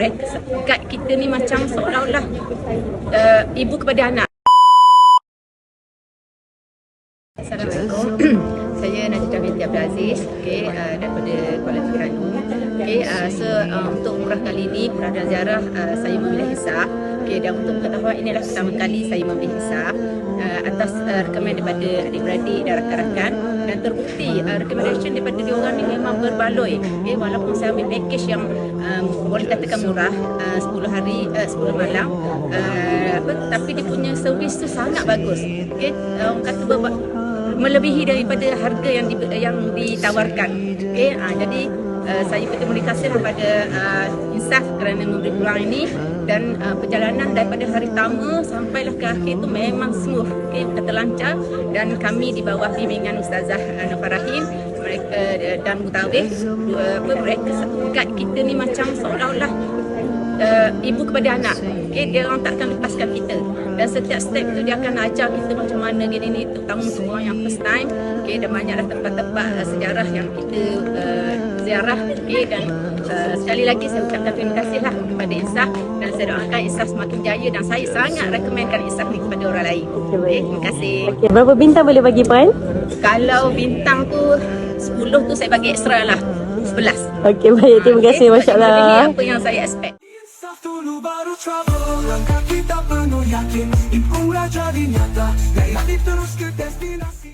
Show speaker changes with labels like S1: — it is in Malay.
S1: mereka guide kita ni macam seolah-olah uh, ibu kepada anak. Assalamualaikum. Saya Najibah binti Abdul Aziz okay, uh, daripada Kuala Terengganu. Okay, uh, so uh, untuk umrah kali ini, umrah dan ziarah uh, saya memilih hisap. Okay, dan untuk pengetahuan inilah pertama kali saya memilih hisap uh, atas uh, rekomen daripada adik-beradik dan rakan-rakan dan terbukti uh, recommendation daripada diorang ni memang berbaloi. Okay, walaupun saya ambil package yang um, boleh katakan murah, uh, 10 hari, uh, 10 malam, uh, apa, tapi dia punya servis tu sangat bagus. Okay, uh, orang kata berba- melebihi daripada harga yang di, yang ditawarkan. Okey, ha, jadi uh, saya berterima kasih kepada uh, Insaf kerana memberi peluang ini dan uh, perjalanan daripada hari pertama sampailah ke akhir itu memang smooth, okey, kata lancar dan kami di bawah bimbingan Ustazah Nufar Rahim mereka uh, dan Mutawif uh, apa mereka guide kita ni macam seolah-olah uh, ibu kepada anak. Okay, dia orang takkan lepaskan kita. Dan setiap step tu dia akan ajar kita macam mana gini ni terutama untuk orang yang first time. Okay, dan banyaklah tempat-tempat uh, sejarah yang kita uh, ziarah. Okay, dan uh, sekali lagi saya ucapkan terima kasih lah kepada Insaf dan saya doakan Insaf semakin jaya dan saya sangat rekomenkan Insaf ni kepada orang lain. Okay, terima kasih.
S2: Okay, berapa bintang boleh bagi Puan?
S1: Kalau bintang tu 10 tu saya bagi ekstra lah. 11.
S2: Okey, baik. Terima
S1: Okay,
S2: kasih. Masya Allah.
S1: Apa yang saya expect.
S3: Insaf dulu baru trouble Langkah kita penuh yakin Impulah jadi nyata Gaya terus ke destinasi